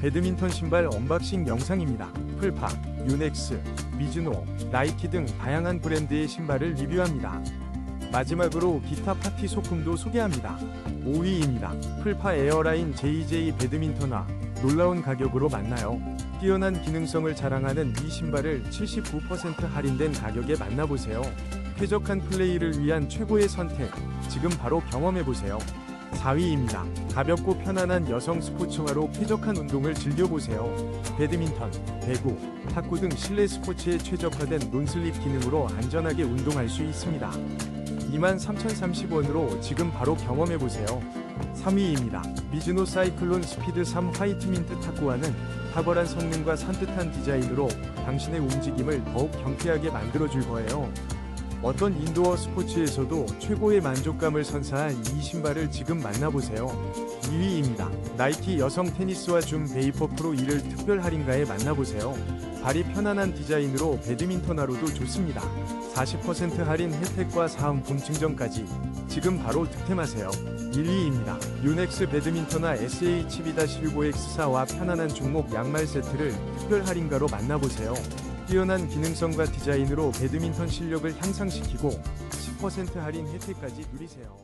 배드민턴 신발 언박싱 영상입니다. 풀파, 유넥스, 미즈노, 나이키 등 다양한 브랜드의 신발을 리뷰합니다. 마지막으로 기타 파티 소품도 소개합니다. 5위입니다. 풀파 에어라인 JJ 배드민턴화 놀라운 가격으로 만나요. 뛰어난 기능성을 자랑하는 이 신발을 79% 할인된 가격에 만나보세요. 쾌적한 플레이를 위한 최고의 선택. 지금 바로 경험해보세요. 4위입니다. 가볍고 편안한 여성 스포츠화로 쾌적한 운동을 즐겨보세요. 배드민턴, 배구, 탁구 등 실내 스포츠에 최적화된 논슬립 기능으로 안전하게 운동할 수 있습니다. 23,030원으로 지금 바로 경험해보세요. 3위입니다. 미즈노 사이클론 스피드 3 화이트민트 탁구화는 탁월한 성능과 산뜻한 디자인으로 당신의 움직임을 더욱 경쾌하게 만들어줄 거예요. 어떤 인도어 스포츠에서도 최고의 만족감을 선사한 이 신발을 지금 만나보세요. 2위입니다. 나이키 여성 테니스화 줌 베이퍼 프로 1을 특별 할인가에 만나보세요. 발이 편안한 디자인으로 배드민턴화로도 좋습니다. 40% 할인 혜택과 사은품 증정까지 지금 바로 득템하세요. 1위입니다. 유넥스 배드민턴화 SH-15X4와 편안한 종목 양말 세트를 특별 할인가로 만나보세요. 뛰어난 기능성과 디자인으로 배드민턴 실력을 향상시키고 10% 할인 혜택까지 누리세요.